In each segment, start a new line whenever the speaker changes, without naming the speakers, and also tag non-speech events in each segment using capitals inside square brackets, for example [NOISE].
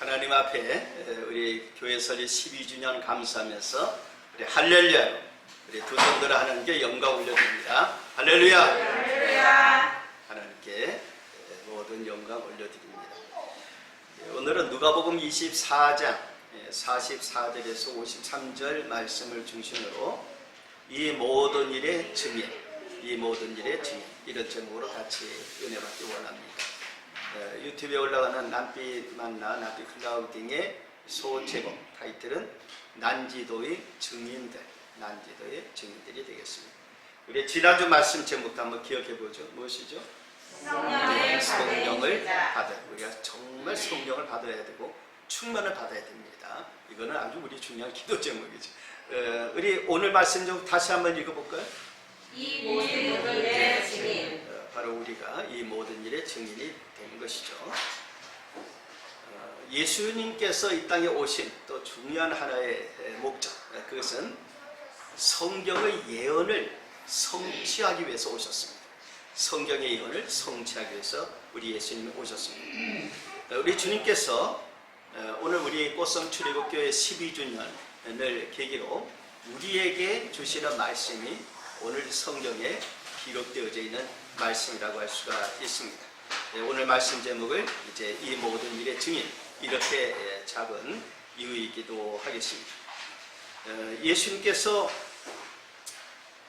하나님 앞에 우리 교회 설립 12주년 감사하면서 우리 할렐루야 우리 두 손들어 하나님께 영광 올려드립니다. 할렐루야. 하나님께 모든 영광 올려드립니다. 오늘은 누가복음 24장 44절에서 53절 말씀을 중심으로 이 모든 일의 증인, 이 모든 일의 증인 이런 제목으로 같이 은혜 받기 원합니다. 어, 유튜브에 올라가는 남빛 만나 남빛 클라우딩의 소제목 타이틀은 난지도의 증인들, 난지도의 증인들이 되겠습니다. 우리 지난주 말씀 제목도 한번 기억해 보죠. 무엇이죠?
성령을
성령을
받으리라.
받아 우리가 정말 성령을 받아야 되고 충만을 받아야 됩니다. 이거는 아주 우리 중요한 기도 제목이죠. 어, 우리 오늘 말씀 좀 다시 한번 읽어볼까요?
이 모든 일의 증인
어, 바로 우리가 이 모든 일의 증인이 되는 것이죠. 어, 예수님께서 이 땅에 오신 또 중요한 하나의 목적, 어, 그것은 성경의 예언을 성취하기 위해서 오셨습니다. 성경의 예언을 성취하기 위해서 우리 예수님이 오셨습니다. 어, 우리 주님께서 어, 오늘 우리 꽃성 출애굽교회 12주년을 계기로 우리에게 주시는 말씀이 오늘 성경에 기록되어져 있는 말씀이라고 할 수가 있습니다. 예, 오늘 말씀 제목을 이제 이 모든 일의 증인 이렇게 예, 잡은 이유이기도 하겠습니다. 어, 예수님께서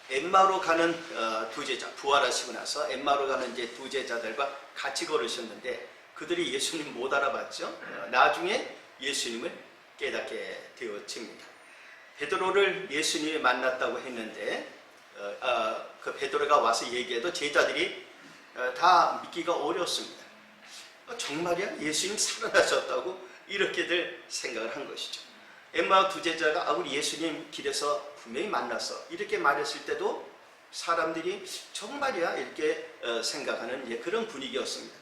엠마로 가는 어, 두 제자 부활하시고 나서 엠마로 가는 이제 두 제자들과 같이 걸으셨는데 그들이 예수님 못 알아봤죠. 어, 나중에 예수님을 깨닫게 되어집니다. 베드로를 예수님이 만났다고 했는데 어, 어, 그 베드로가 와서 얘기해도 제자들이 어, 다 믿기가 어렵습니다. 어, 정말이야? 예수님 살아나셨다고 이렇게들 생각을 한 것이죠. 엠마 두 제자가 아 우리 예수님 길에서 분명히 만났어 이렇게 말했을 때도 사람들이 정말이야 이렇게 어, 생각하는 예, 그런 분위기였습니다.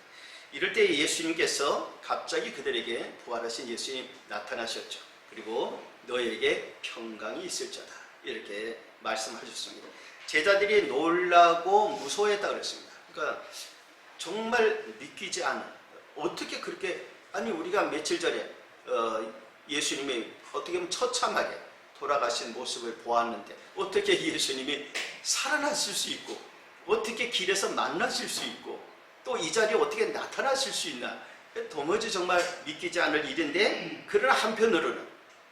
이럴 때 예수님께서 갑자기 그들에게 부활하신 예수님 나타나셨죠. 그리고 너에게 평강이 있을 자다 이렇게 말씀하셨습니다. 제자들이 놀라고 무서워했다 그랬습니다. 그러니까 정말 믿기지 않은 어떻게 그렇게 아니 우리가 며칠 전에 어, 예수님이 어떻게 보면 처참하게 돌아가신 모습을 보았는데 어떻게 예수님이 살아나실 수 있고 어떻게 길에서 만나실 수 있고 또 이 자리에 어떻게 나타나실 수 있나 도무지 정말 믿기지 않을 일인데 그러나 한편으로는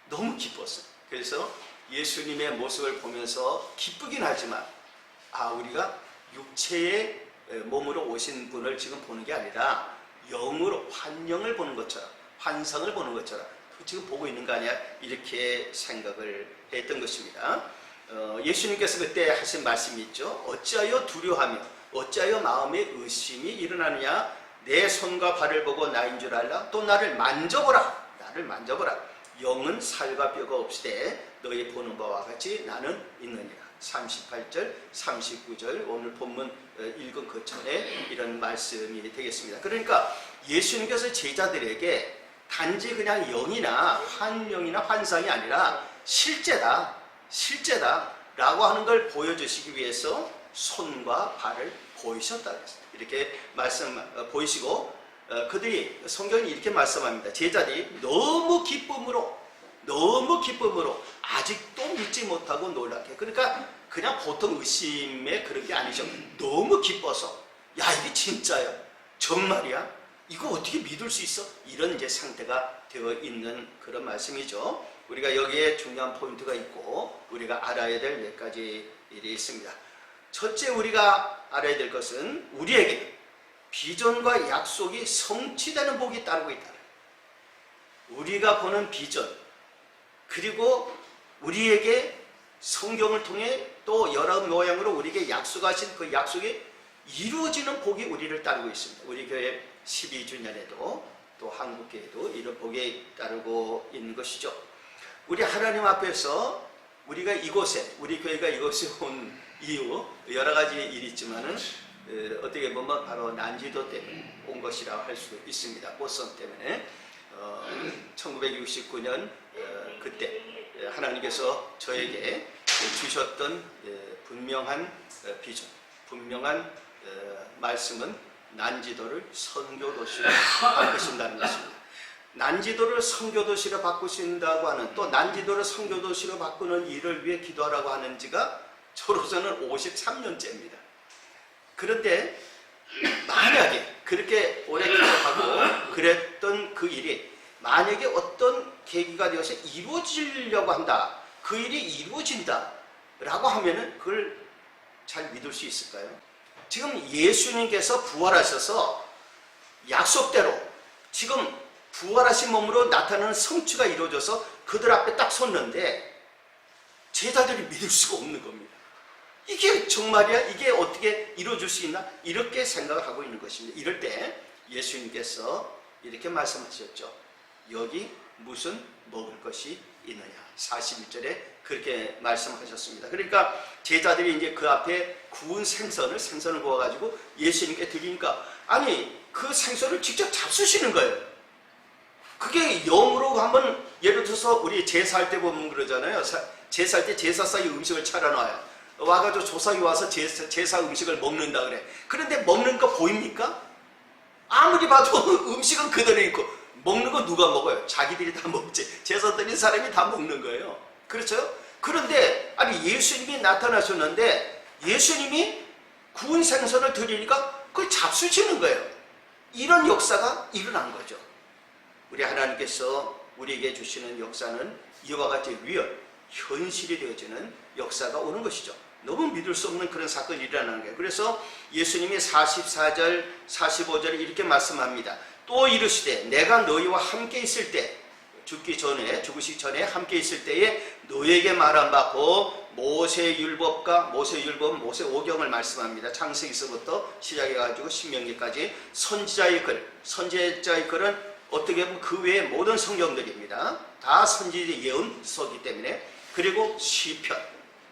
너무 기뻤어요. 그래서 예수님의 모습을 보면서 기쁘긴 하지만 아 우리가 육체의 몸으로 오신 분을 지금 보는 게 아니라 영으로 환영을 보는 것처럼 환상을 보는 것처럼 지금 보고 있는 거 아니야? 이렇게 생각을 했던 것입니다. 어, 예수님께서 그때 하신 말씀이 있죠. 어찌하여 두려워하며 어찌하여 마음에 의심이 일어나느냐? 내 손과 발을 보고 나인 줄 알라? 또 나를 만져보라. 나를 만져보라. 영은 살과 뼈가 없으되 너희 보는 바와 같이 나는 있느니라 38절 39절 오늘 본문 어, 읽은 그전에 이런 말씀이 되겠습니다 그러니까 예수님께서 제자들에게 단지 그냥 영이나 환영이나 환상이 아니라 실제다 실제다 라고 하는 걸 보여주시기 위해서 손과 발을 보이셨다 그랬어요. 이렇게 말씀 어, 보이시고 어, 그들이 성경이 이렇게 말씀합니다. 제자들이 너무 기쁨으로 너무 기쁨으로 아직도 믿지 못하고 놀라게. 그러니까 그냥 보통 의심의 그런 게 아니죠. 너무 기뻐서 야 이게 진짜야. 정말이야? 이거 어떻게 믿을 수 있어? 이런 이제 상태가 되어 있는 그런 말씀이죠. 우리가 여기에 중요한 포인트가 있고 우리가 알아야 될 몇 가지 일이 있습니다. 첫째 우리가 알아야 될 것은 우리에게 비전과 약속이 성취되는 복이 따르고 있다. 우리가 보는 비전 그리고 우리에게 성경을 통해 또 여러 모양으로 우리에게 약속하신 그 약속이 이루어지는 복이 우리를 따르고 있습니다. 우리 교회 12주년에도 또 한국교회도 이런 복이 따르고 있는 것이죠. 우리 하나님 앞에서 우리가 이곳에 우리 교회가 이곳에 온 이유 여러 가지 일이 있지만은 어, 어떻게 보면 바로 난지도 때문에 온 것이라고 할수 있습니다. 꽃선 때문에 어, 1969년 어, 그때 어, 하나님께서 저에게 주셨던 예, 분명한 어, 비전, 분명한 어, 말씀은 난지도를 선교도시로 바꾸신다는 것입니다. 난지도를 성교도시로 바꾸신다고 하는 또 난지도를 성교도시로 바꾸는 일을 위해 기도하라고 하는 지가 저로서는 53년째입니다. 그런데 만약에 그렇게 오래 기도하고 그랬던 그 일이 만약에 어떤 계기가 되어서 이루어지려고 한다. 그 일이 이루어진다. 라고 하면은 그걸 잘 믿을 수 있을까요? 지금 예수님께서 부활하셔서 약속대로 지금 부활하신 몸으로 나타나는 성취가 이루어져서 그들 앞에 딱 섰는데 제자들이 믿을 수가 없는 겁니다. 이게 정말이야? 이게 어떻게 이루어질 수 있나? 이렇게 생각을 하고 있는 것입니다. 이럴 때 예수님께서 이렇게 말씀하셨죠. 여기 무슨 먹을 것이 있느냐. 41절에 그렇게 말씀하셨습니다. 그러니까 제자들이 이제 그 앞에 구운 생선을 생선을 구워 가지고 예수님께 드리니까 아니 그 생선을 직접 잡수시는 거예요. 그게 영으로 한번 예를 들어서 우리 제사할 때 보면 그러잖아요. 사- 제사할 때 제사상에 음식을 차려놔요. 와가지고 조상이 와서 제사, 제사 음식을 먹는다 그래. 그런데 먹는 거 보입니까? 아무리 봐도 [LAUGHS] 음식은 그대로 있고 먹는 거 누가 먹어요? 자기들이 다 먹지. 제사 드린 사람이 다 먹는 거예요. 그렇죠? 그런데 아니 예수님이 나타나셨는데 예수님이 구운 생선을 드리니까 그걸 잡수시는 거예요. 이런 역사가 일어난 거죠. 우리 하나님께서 우리에게 주시는 역사는 이와 같이 리얼, 현실이 되어지는 역사가 오는 것이죠. 너무 믿을 수 없는 그런 사건이 일어나는 거예요. 그래서 예수님이 44절, 45절에 이렇게 말씀합니다. 또 이르시되 내가 너희와 함께 있을 때 죽기 전에 죽으시기 전에 함께 있을 때에 너에게 말한 바고 모세 율법과 모세 율법 모세 오경을 말씀합니다. 창세기서부터 시작해 가지고 신명기까지 선지자의 글, 선지자의 글은 어떻게 보면 그 외의 모든 성경들입니다. 다 선지자의 예언서기 때문에 그리고 시편,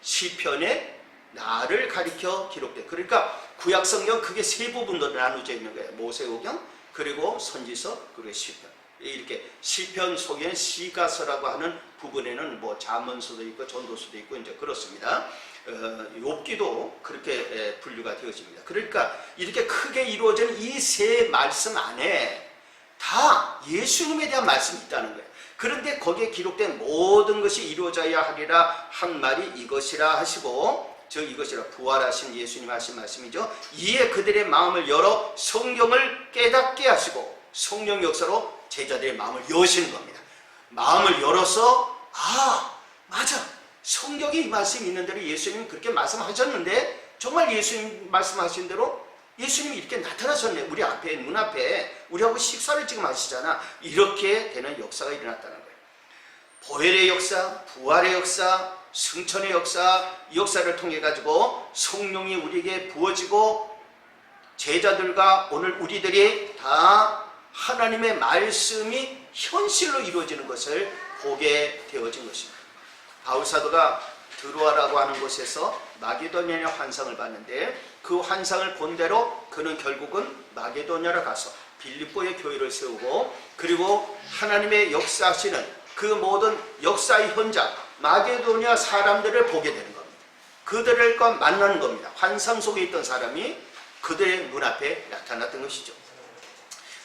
시편에 나를 가리켜 기록돼. 그러니까 구약 성경 그게 세 부분으로 나누어져 있는 거예요. 모세 오경 그리고 선지서 그리고 시편. 이렇게 시편 속에는 시가서라고 하는 부분에는 뭐 잠언서도 있고 전도서도 있고 이제 그렇습니다. 어, 욥기도 그렇게 에, 분류가 되어집니다. 그러니까 이렇게 크게 이루어진 이 세 말씀 안에 다 예수님에 대한 말씀이 있다는 거예요. 그런데 거기에 기록된 모든 것이 이루어져야 하리라 한 말이 이것이라 하시고 저 이것이라 부활하신 예수님 하신 말씀이죠. 이에 그들의 마음을 열어 성경을 깨닫게 하시고 성령 역사로 제자들의 마음을 여시는 겁니다. 마음을 열어서 아 맞아 성경에 이 말씀이 있는 대로 예수님 그렇게 말씀하셨는데 정말 예수님 말씀하신 대로 예수님이 이렇게 나타나셨네 우리 앞에 눈앞에 우리하고 식사를 지금 하시잖아 이렇게 되는 역사가 일어났다는 거예요 보혈의 역사 부활의 역사 승천의 역사 이 역사를 통해 가지고 성령이 우리에게 부어지고 제자들과 오늘 우리들이 다 하나님의 말씀이 현실로 이루어지는 것을 보게 되어진 것입니다. 바울 사도가 드로아라고 하는 곳에서 마게도냐의 환상을 봤는데 그 환상을 본 대로 그는 결국은 마게도냐로 가서 빌립보의 교회를 세우고 그리고 하나님의 역사하시는 그 모든 역사의 현장 마게도냐 사람들을 보게 되는 겁니다. 그들과 만나는 겁니다. 환상 속에 있던 사람이 그들의 눈앞에 나타났던 것이죠.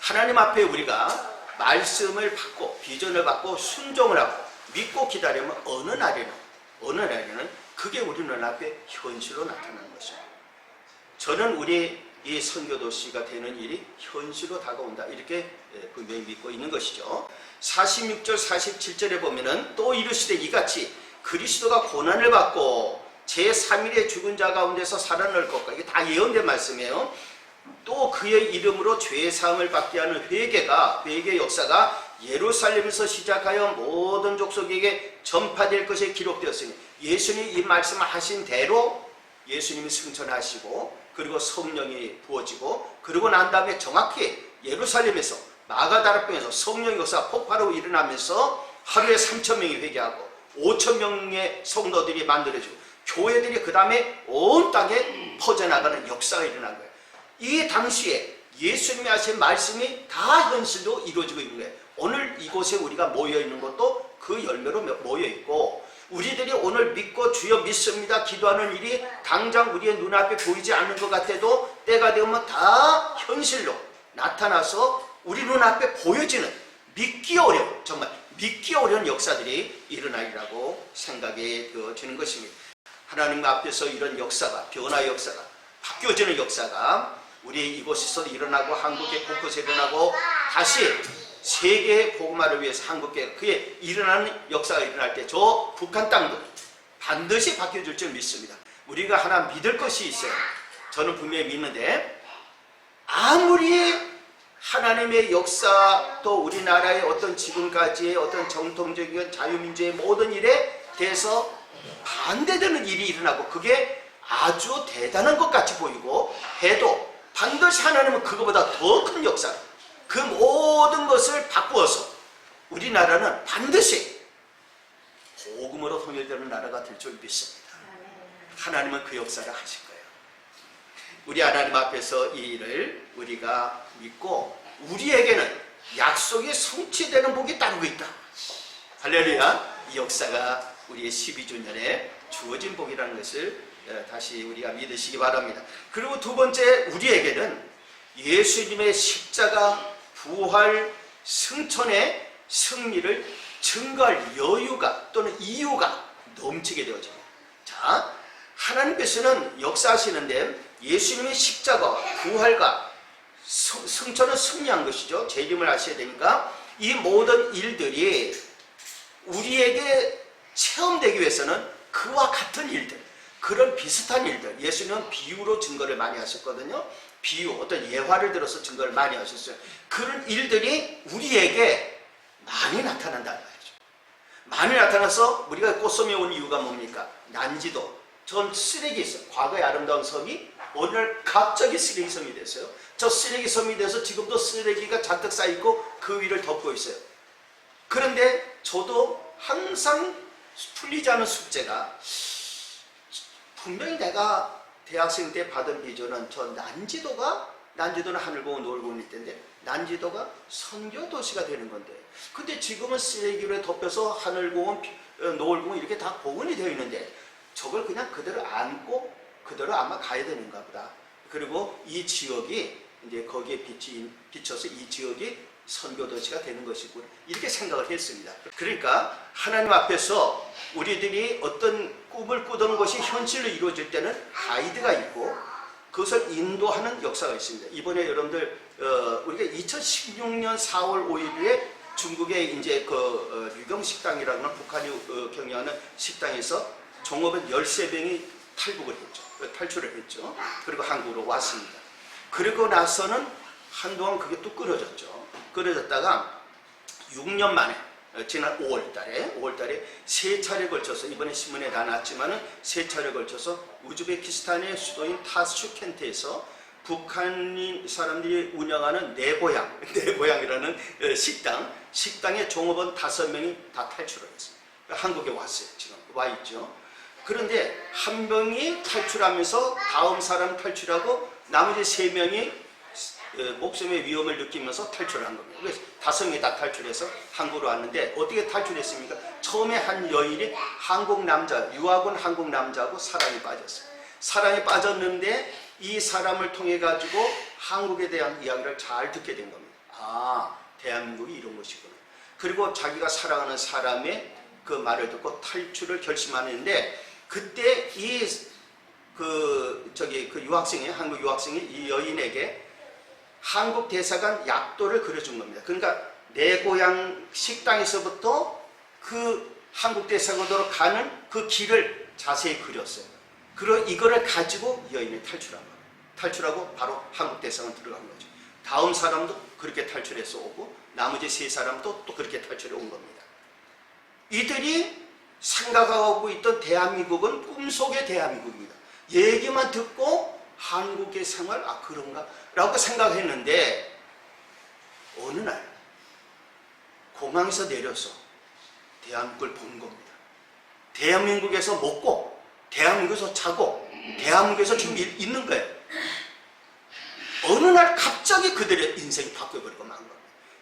하나님 앞에 우리가 말씀을 받고 비전을 받고 순종을 하고 믿고 기다리면 어느 날에는 어느 날에는 그게 우리 눈앞에 현실로 나타나는 것입니다. 저는 우리 이 선교도시가 되는 일이 현실로 다가온다 이렇게 예, 분명히 믿고 있는 것이죠. 46절 47절에 보면은 또 이르시되 이같이 그리스도가 고난을 받고 제3일에 죽은 자 가운데서 살아날 것과 이게 다 예언된 말씀이에요. 또 그의 이름으로 죄 사함을 받게 하는 회개가 회개 역사가 예루살렘에서 시작하여 모든 족속에게 전파될 것에 기록되었으니 예수님이 이 말씀을 하신 대로 예수님이 승천하시고 그리고 성령이 부어지고 그러고 난 다음에 정확히 예루살렘에서 마가다락방에서 성령 역사 폭발하고 일어나면서 하루에 3천 명이 회개하고 5천 명의 성도들이 만들어지고 교회들이 그 다음에 온 땅에 퍼져나가는 역사가 일어난 거예요. 이 당시에 예수님이 하신 말씀이 다 현실로 이루어지고 있는 거예요. 오늘 이곳에 우리가 모여 있는 것도 그 열매로 모여 있고 우리들이 오늘 믿고 주여 믿습니다 기도하는 일이 당장 우리의 눈앞에 보이지 않는 것 같아도 때가 되면 다 현실로 나타나서 우리 눈앞에 보여지는 믿기 어려운 정말 믿기 어려운 역사들이 일어나리라고 생각이 되어지는 것입니다. 하나님 앞에서 이런 역사가 변화 역사가 바뀌어지는 역사가 우리 이곳에서 일어나고 한국의 곳곳에 일어나고 다시 세계 복음화를 위해서 한국에 그의 일어나는 역사가 일어날 때 저 북한 땅도 반드시 바뀌어질 줄 믿습니다. 우리가 하나 믿을 것이 있어요. 저는 분명히 믿는데 아무리 하나님의 역사 또 우리나라의 어떤 지금까지의 어떤 정통적인 자유민주의 모든 일에 대해서 반대되는 일이 일어나고 그게 아주 대단한 것 같이 보이고 해도 반드시 하나님은 그거보다 더 큰 역사 그 모든 것을 바꾸어서 우리나라는 반드시 복음으로 통일되는 나라가 될 줄 믿습니다. 하나님은 그 역사를 하실 거예요. 우리 하나님 앞에서 이 일을 우리가 믿고 우리에게는 약속이 성취되는 복이 따르고 있다. 할렐루야. 이 역사가 우리의 12주년에 주어진 복이라는 것을 어, 다시 우리가 믿으시기 바랍니다. 그리고 두 번째 우리에게는 예수님의 십자가 부활 승천의 승리를 증거할 여유가 또는 이유가 넘치게 되어집니다. 자, 하나님께서는 역사하시는데 예수님의 십자가와 부활과 승- 승천은 승리한 것이죠. 제 이름을 아셔야 되니까 이 모든 일들이 우리에게 체험되기 위해서는 그와 같은 일들, 그런 비슷한 일들, 예수님은 비유로 증거를 많이 하셨거든요. 비유, 어떤 예화를 들어서 증거를 많이 하셨어요. 그런 일들이 우리에게 많이 나타난다는 말이죠. 많이 나타나서 우리가 꽃섬에 온 이유가 뭡니까? 난지도. 전 쓰레기 있어요. 과거의 아름다운 섬이 오늘 갑자기 쓰레기 섬이 됐어요. 저 쓰레기 섬이 돼서 지금도 쓰레기가 잔뜩 쌓이고 그 위를 덮고 있어요. 그런데 저도 항상 풀리지 않은 숙제가 분명히 내가 대학생 때 받은 비전은 저 난지도가 난지도는 하늘 보고 노을 보는 때인데 난지도가 선교 도시가 되는 건데 근데 지금은 쓰레기로 덮여서 하늘 공원, 비- 어, 노을 공원 이렇게 다 복원이 되어 있는데 저걸 그냥 그대로 안고 그대로 아마 가야 되는가 보다. 그리고 이 지역이 이제 거기에 비치, 비춰서 이 지역이 선교 도시가 되는 것이고 이렇게 생각을 했습니다. 그러니까 하나님 앞에서 우리들이 어떤 꿈을 꾸던 것이 현실로 이루어질 때는 가이드가 있고 그것을 인도하는 역사가 있습니다. 이번에 여러분들 어, 우리가 2016년 4월 5일에 중국의 이제 그 어, 류경 식당이라는 북한이 어, 경영하는 식당에서 종업원 13명이 탈북을 했죠. 어, 탈출을 했죠. 그리고 한국으로 왔습니다. 그리고 나서는 한동안 그게 또 끊어졌죠. 끊어졌다가 6년 만에 어, 지난 5월 달에 5월 달에 세 차례 걸쳐서 이번에 신문에 나왔지만은 세 차례 걸쳐서 우즈베키스탄의 수도인 타슈켄트에서 북한인 사람들이 운영하는 내 고향, [LAUGHS] 내 고향이라는 어, 식당, 식당에 종업원 다섯 명이 다 탈출을 했어요. 한국에 왔어요. 지금 와 있죠. 그런데 한 명이 탈출하면서 다음 사람 탈출하고 나머지 세 명이 어, 목숨의 위험을 느끼면서 탈출한 겁니다. 그래서 다섯 명이 다 탈출해서 한국으로 왔는데 어떻게 탈출했습니까? 처음에 한 여인이 한국 남자, 유학 온 한국 남자하고 사랑에 빠졌어요. 사랑에 빠졌는데 이 사람을 통해 가지고 한국에 대한 이야기를 잘 듣게 된 겁니다. 아, 대한민국이 이런 곳이구나. 그리고 자기가 사랑하는 사람의 그 말을 듣고 탈출을 결심하는데 그때 이 그 저기 그 유학생이 한국 유학생이 이 여인에게 한국 대사관 약도를 그려준 겁니다. 그러니까 내 고향 식당에서부터 그 한국 대사관으로 가는 그 길을 자세히 그렸어요. 그러 이거를 가지고 여인이 탈출한 거예요. 탈출하고 바로 한국 대사관 들어간 거죠. 다음 사람도 그렇게 탈출해서 오고 나머지 세 사람도 또 그렇게 탈출해 온 겁니다. 이들이 생각하고 있던 대한민국은 꿈속의 대한민국입니다. 얘기만 듣고 한국의 생활 아 그런가 라고 생각했는데 어느 날 공항에서 내려서 대한민국을 본 겁니다. 대한민국에서 먹고 대한민국에서 자고 대한민국에서 지금 일- 있는 거예요. 어느 날 갑자기 그들의 인생이 바뀌어버리고 만 겁니다.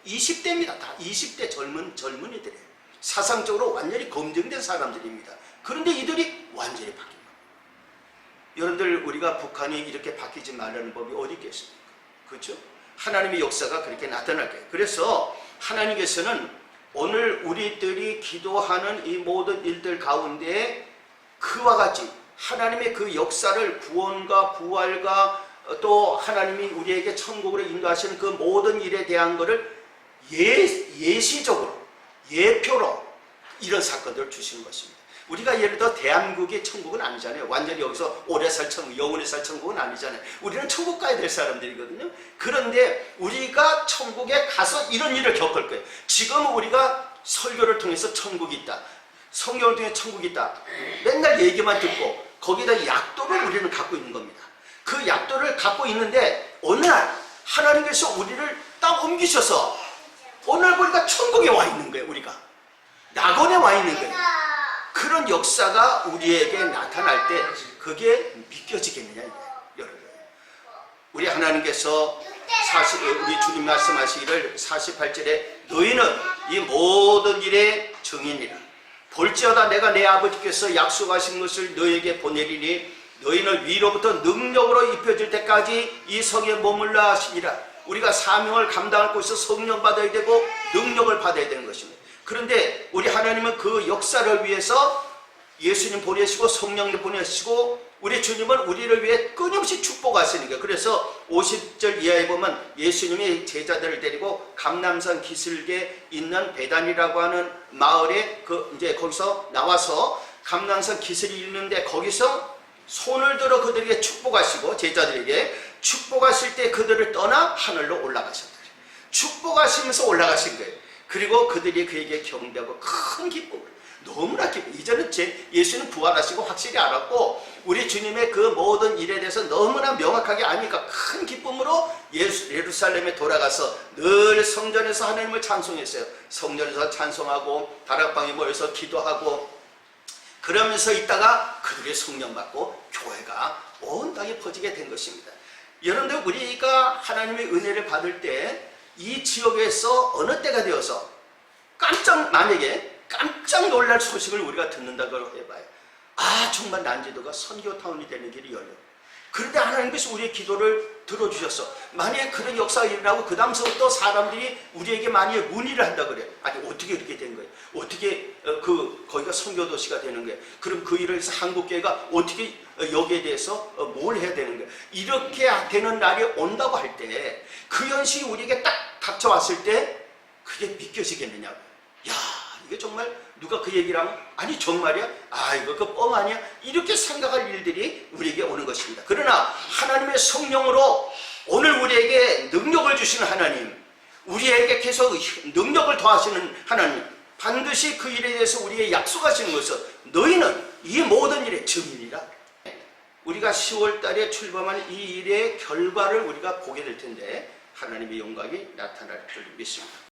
20대입니다. 다 20대 젊은 젊은이들이에요. 사상적으로 완전히 검증된 사람들입니다. 그런데 이들이 완전히 바뀐 겁니다. 여러분들 우리가 북한이 이렇게 바뀌지 말라는 법이 어디 있겠습니까? 그렇죠? 하나님의 역사가 그렇게 나타날 거예요. 그래서 하나님께서는 오늘 우리들이 기도하는 이 모든 일들 가운데 그와 같이 하나님의 그 역사를 구원과 부활과 또 하나님이 우리에게 천국으로 인도하시는 그 모든 일에 대한 것을 예, 예시적으로 예표로 이런 사건들을 주시는 것입니다. 우리가 예를 들어 대한민국이 천국은 아니잖아요. 완전히 여기서 오래 살 천국, 영원히 살 천국은 아니잖아요. 우리는 천국 가야 될 사람들이거든요. 그런데 우리가 천국에 가서 이런 일을 겪을 거예요. 지금 우리가 설교를 통해서 천국이 있다. 성경을 통해 천국이 있다. 맨날 얘기만 듣고 거기다 약도를 우리는 갖고 있는 겁니다. 그 약도를 갖고 있는데 어느 날 하나님께서 우리를 딱 옮기셔서 날 보니까 천국에 와 있는 거예요. 우리가 낙원에 와 있는 거예요. 그런 역사가 우리에게 나타날 때 그게 믿겨지겠느냐. 여러분. 우리 하나님께서 40, 우리 주님 말씀하시기를 48절에 너희는 이 모든 일의 증인이라. 볼지어다 내가 내 아버지께서 약속하신 것을 너에게 보내리니 너희는 위로부터 능력으로 입혀질 때까지 이 성에 머물라 하시니라. 우리가 사명을 감당할 곳에서 성령 받아야 되고 능력을 받아야 되는 것입니다. 그런데 우리 하나님은 그 역사를 위해서 예수님 보내시고 성령님 보내시고 우리 주님은 우리를 위해 끊임없이 축복하시는 거예요. 그래서 50절 이하에 보면 예수님이 제자들을 데리고 감남산 기슭에 있는 베단이라고 하는 마을에 그 이제 거기서 나와서 감남산 기슭이 있는데 거기서 손을 들어 그들에게 축복하시고 제자들에게 축복하실 때 그들을 떠나 하늘로 올라가셨다. 축복하시면서 올라가신 거예요. 그리고 그들이 그에게 경배하고 큰 기쁨을 너무나 기뻐. 이제는 제 예수는 부활하시고 확실히 알았고 우리 주님의 그 모든 일에 대해서 너무나 명확하게 아니까 큰 기쁨으로 예수, 예루살렘에 돌아가서 늘 성전에서 하나님을 찬송했어요. 성전에서 찬송하고 다락방에 모여서 기도하고 그러면서 있다가 그들의 성령 받고 교회가 온 땅에 퍼지게 된 것입니다. 여러분들 우리가 하나님의 은혜를 받을 때 이 지역에서 어느 때가 되어서 깜짝 만약에 깜짝 놀랄 소식을 우리가 듣는다고 해봐요. 아 정말 난지도가 선교타운이 되는 길이 열려. 그런데 하나님께서 우리의 기도를 들어주셨어. 만약에 그런 역사가 일어나고 그 다음서부터 사람들이 우리에게 만약에 문의를 한다 그래. 아니 어떻게 이렇게 된 거예요? 어떻게 어, 그 거기가 선교 도시가 되는 거예요? 그럼 그 일을 해서 한국 교회가 어떻게 어, 여기에 대해서 어, 뭘 해야 되는 거예요? 이렇게 되는 날이 온다고 할 때 그 현실이 우리에게 딱 닥쳐왔을 때 그게 믿겨지겠느냐고. 야 이게 정말 누가 그 얘기를 하면 아니 정말이야? 아 이거 그뻥 아니야? 이렇게 생각할 일들이 우리에게 오는 것입니다. 그러나 하나님의 성령으로 오늘 우리에게 능력을 주시는 하나님, 우리에게 계속 능력을 더하시는 하나님, 반드시 그 일에 대해서 우리에게 약속하시는 것은 너희는 이 모든 일의 증인이라. 우리가 10월 달에 출범한 이 일의 결과를 우리가 보게 될 텐데 하나님의 영광이 나타날 줄 믿습니다.